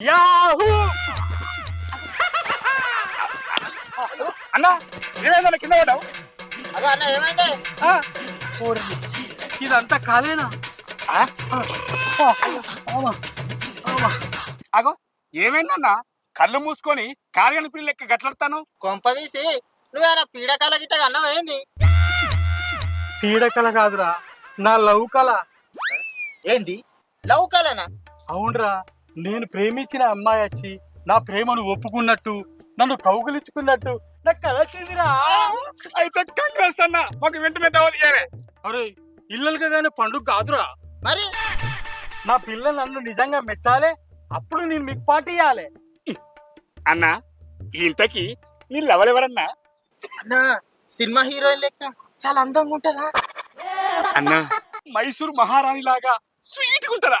Yahoo! అన్నా ఏమైందన్న కింద పడ్డావు? అగో అన్న ఏమైంది? ఆ, ఓరి, ఇదంతా కాలేనా? ఆ? అగో ఏమైందన్నా? కళ్ళు మూసుకొని కాలిగని పిల్లి లెక్క గట్లాడతాను? కొంపదీసి నువ్వేనా పీడకాల గిట్ట అన్నం ఏంది? పీడకల కాదురా నా లవ్ కళ ఏంది? లవ్ కలనా? అవునరా నేను ప్రేమించిన అమ్మాయి వచ్చి నా ప్రేమను ఒప్పుకున్నట్టు నన్ను కౌగులించుకున్నట్టు నాకు కళ వచ్చిందిరా అయితే కంగ్రెస్ అన్న మాకు వెంటనే దావత్ ఇయ్యారే. అరే ఇల్లలుగా కానీ పండుగ కాదురా. మరి? నా పిల్లలు నన్ను నిజంగా మెచ్చాలే అప్పుడు నేను మీకు పార్టీ ఇవ్వాలి అన్న ఇంతకి నీ లెవరెవరన్నా అన్న సినిమా హీరోయిన్ లెక్క చాలా అందంగా ఉంటదా? అన్న. మైసూర్ మహారాణి లాగా స్వీట్ ఉంటదా?